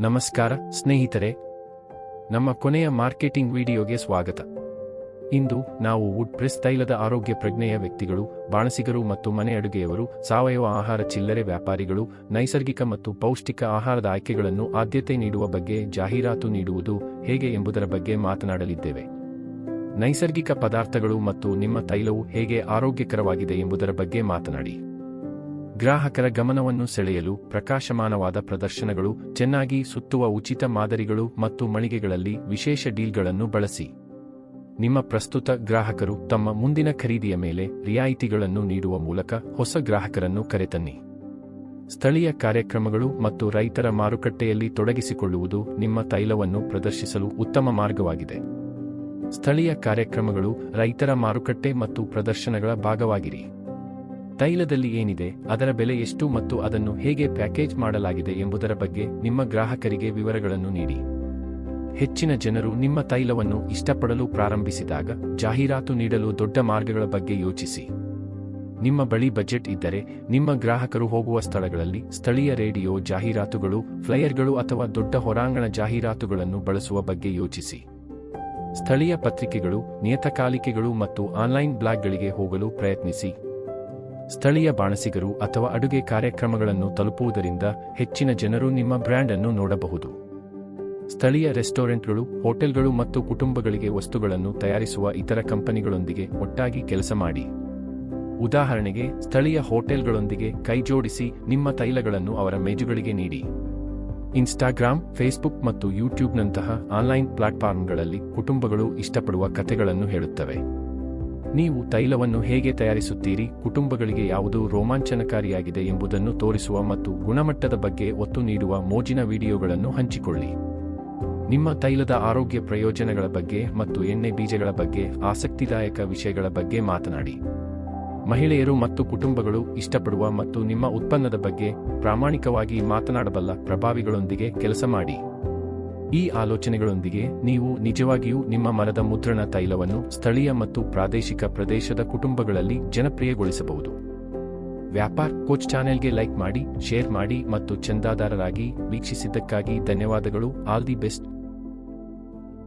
ನಮಸ್ಕಾರ, ಸ್ನೇಹಿತರೆ. ನಮ್ಮ ಕೊನೆಯ ಮಾರ್ಕೆಟಿಂಗ್ ವಿಡಿಯೋಗೆ ಸ್ವಾಗತ. ಇಂದು ನಾವು ವುಡ್ ಪ್ರೆಸ್ ತೈಲದ ಆರೋಗ್ಯ ಪ್ರಜ್ಞೆಯ ವ್ಯಕ್ತಿಗಳು, ಬಾಣಸಿಗರು ಮತ್ತು ಮನೆ ಅಡುಗೆಯವರು, ಸಾವಯವ ಆಹಾರ ಚಿಲ್ಲರೆ ವ್ಯಾಪಾರಿಗಳು, ನೈಸರ್ಗಿಕ ಮತ್ತು ಪೌಷ್ಟಿಕ ಆಹಾರದ ಆಯ್ಕೆಗಳನ್ನು ಆದ್ಯತೆ ನೀಡುವ ಬಗ್ಗೆ ಜಾಹೀರಾತು ನೀಡುವುದು ಹೇಗೆ ಎಂಬುದರ ಬಗ್ಗೆ ಮಾತನಾಡಲಿದ್ದೇವೆ. ನೈಸರ್ಗಿಕ ಪದಾರ್ಥಗಳು ಮತ್ತು ನಿಮ್ಮ ತೈಲವು ಹೇಗೆ ಆರೋಗ್ಯಕರವಾಗಿದೆ ಎಂಬುದರ ಬಗ್ಗೆ ಮಾತನಾಡಿ. ಗ್ರಾಹಕರ ಗಮನವನ್ನು ಸೆಳೆಯಲು ಪ್ರಕಾಶಮಾನವಾದ ಪ್ರದರ್ಶನಗಳು, ಚೆನ್ನಾಗಿ ಸುತ್ತುವ ಉಚಿತ ಮಾದರಿಗಳು ಮತ್ತು ಮಳಿಗೆಗಳಲ್ಲಿ ವಿಶೇಷ ಡೀಲ್ಗಳನ್ನು ಬಳಸಿ. ನಿಮ್ಮ ಪ್ರಸ್ತುತ ಗ್ರಾಹಕರು ತಮ್ಮ ಮುಂದಿನ ಖರೀದಿಯ ಮೇಲೆ ರಿಯಾಯಿತಿಗಳನ್ನು ನೀಡುವ ಮೂಲಕ ಹೊಸ ಗ್ರಾಹಕರನ್ನು ಕರೆತನ್ನಿ. ಸ್ಥಳೀಯ ಕಾರ್ಯಕ್ರಮಗಳು ಮತ್ತು ರೈತರ ಮಾರುಕಟ್ಟೆಯಲ್ಲಿ ತೊಡಗಿಸಿಕೊಳ್ಳುವುದು ನಿಮ್ಮ ತೈಲವನ್ನು ಪ್ರದರ್ಶಿಸಲು ಉತ್ತಮ ಮಾರ್ಗವಾಗಿದೆ. ಸ್ಥಳೀಯ ಕಾರ್ಯಕ್ರಮಗಳು ರೈತರ ಮಾರುಕಟ್ಟೆ ಮತ್ತು ಪ್ರದರ್ಶನಗಳ ಭಾಗವಾಗಿರಿ. ತೈಲದಲ್ಲಿ ಏನಿದೆ, ಅದರ ಬೆಲೆ ಎಷ್ಟು ಮತ್ತು ಅದನ್ನು ಹೇಗೆ ಪ್ಯಾಕೇಜ್ ಮಾಡಲಾಗಿದೆ ಎಂಬುದರ ಬಗ್ಗೆ ನಿಮ್ಮ ಗ್ರಾಹಕರಿಗೆ ವಿವರಗಳನ್ನು ನೀಡಿ. ಹೆಚ್ಚಿನ ಜನರು ನಿಮ್ಮ ತೈಲವನ್ನು ಇಷ್ಟಪಡಲು ಪ್ರಾರಂಭಿಸಿದಾಗ ಜಾಹೀರಾತು ನೀಡಲು ದೊಡ್ಡ ಮಾರ್ಗಗಳ ಬಗ್ಗೆ ಯೋಚಿಸಿ. ನಿಮ್ಮ ಬಳಿ ಬಜೆಟ್ ಇದ್ದರೆ ನಿಮ್ಮ ಗ್ರಾಹಕರು ಹೋಗುವ ಸ್ಥಳಗಳಲ್ಲಿ ಸ್ಥಳೀಯ ರೇಡಿಯೋ ಜಾಹೀರಾತುಗಳು, ಫ್ಲೈಯರ್ಗಳು ಅಥವಾ ದೊಡ್ಡ ಹೊರಾಂಗಣ ಜಾಹೀರಾತುಗಳನ್ನು ಬಳಸುವ ಬಗ್ಗೆ ಯೋಚಿಸಿ. ಸ್ಥಳೀಯ ಪತ್ರಿಕೆಗಳು, ನಿಯತಕಾಲಿಕೆಗಳು ಮತ್ತು ಆನ್ಲೈನ್ ಬ್ಲಾಗ್ಗಳಿಗೆ ಹೋಗಲು ಪ್ರಯತ್ನಿಸಿ. ಸ್ಥಳೀಯ ಬಾಣಸಿಗರು ಅಥವಾ ಅಡುಗೆ ಕಾರ್ಯಕ್ರಮಗಳನ್ನು ತಲುಪುವುದರಿಂದ ಹೆಚ್ಚಿನ ಜನರು ನಿಮ್ಮ ಬ್ರ್ಯಾಂಡ್ ಅನ್ನು ನೋಡಬಹುದು. ಸ್ಥಳೀಯ ರೆಸ್ಟೋರೆಂಟ್ಗಳು, ಹೋಟೆಲ್ಗಳು ಮತ್ತು ಕುಟುಂಬಗಳಿಗೆ ವಸ್ತುಗಳನ್ನು ತಯಾರಿಸುವ ಇತರ ಕಂಪನಿಗಳೊಂದಿಗೆ ಒಟ್ಟಾಗಿ ಕೆಲಸ ಮಾಡಿ. ಉದಾಹರಣೆಗೆ, ಸ್ಥಳೀಯ ಹೋಟೆಲ್ಗಳೊಂದಿಗೆ ಕೈಜೋಡಿಸಿ ನಿಮ್ಮ ತೈಲಗಳನ್ನು ಅವರ ಮೇಜುಗಳಿಗೆ ನೀಡಿ. ಇನ್ಸ್ಟಾಗ್ರಾಮ್, ಫೇಸ್ಬುಕ್ ಮತ್ತು ಯೂಟ್ಯೂಬ್ನಂತಹ ಆನ್ಲೈನ್ ಪ್ಲಾಟ್ಫಾರ್ಮ್ಗಳಲ್ಲಿ ಕುಟುಂಬಗಳು ಇಷ್ಟಪಡುವ ಕಥೆಗಳನ್ನು ಹೇಳುತ್ತವೆ. ನೀವು ತೈಲವನ್ನು ಹೇಗೆ ತಯಾರಿಸುತ್ತೀರಿ, ಕುಟುಂಬಗಳಿಗೆ ಯಾವುದು ರೋಮಾಂಚನಕಾರಿಯಾಗಿದೆ ಎಂಬುದನ್ನು ತೋರಿಸುವ ಮತ್ತು ಗುಣಮಟ್ಟದ ಬಗ್ಗೆ ಒತ್ತು ನೀಡುವ ಮೋಜಿನ ವಿಡಿಯೋಗಳನ್ನು ಹಂಚಿಕೊಳ್ಳಿ. ನಿಮ್ಮ ತೈಲದ ಆರೋಗ್ಯ ಪ್ರಯೋಜನಗಳ ಬಗ್ಗೆ ಮತ್ತು ಎಣ್ಣೆ ಬೀಜಗಳ ಬಗ್ಗೆ, ಆಸಕ್ತಿದಾಯಕ ವಿಷಯಗಳ ಬಗ್ಗೆ ಮಾತನಾಡಿ. ಮಹಿಳೆಯರು ಮತ್ತು ಕುಟುಂಬಗಳು ಇಷ್ಟಪಡುವ ಮತ್ತು ನಿಮ್ಮ ಉತ್ಪನ್ನದ ಬಗ್ಗೆ ಪ್ರಾಮಾಣಿಕವಾಗಿ ಮಾತನಾಡಬಲ್ಲ ಪ್ರಭಾವಿಗಳೊಂದಿಗೆ ಕೆಲಸ ಮಾಡಿ. ಈ ಆಲೋಚನೆಗಳೊಂದಿಗೆ ನೀವು ನಿಜವಾಗಿಯೂ ನಿಮ್ಮ ಮರದ ಮುದ್ರಣ ತೈಲವನ್ನು ಸ್ಥಳೀಯ ಮತ್ತು ಪ್ರಾದೇಶಿಕ ಪ್ರದೇಶದ ಕುಟುಂಬಗಳಲ್ಲಿ ಜನಪ್ರಿಯಗೊಳಿಸಬಹುದು. ವ್ಯಾಪಾರ್ ಕೋಚ್ ಚಾನೆಲ್ಗೆ ಲೈಕ್ ಮಾಡಿ, ಶೇರ್ ಮಾಡಿ ಮತ್ತು ಚಂದಾದಾರರಾಗಿ ವೀಕ್ಷಿಸಿದ್ದಕ್ಕಾಗಿ ಧನ್ಯವಾದಗಳು. All the best.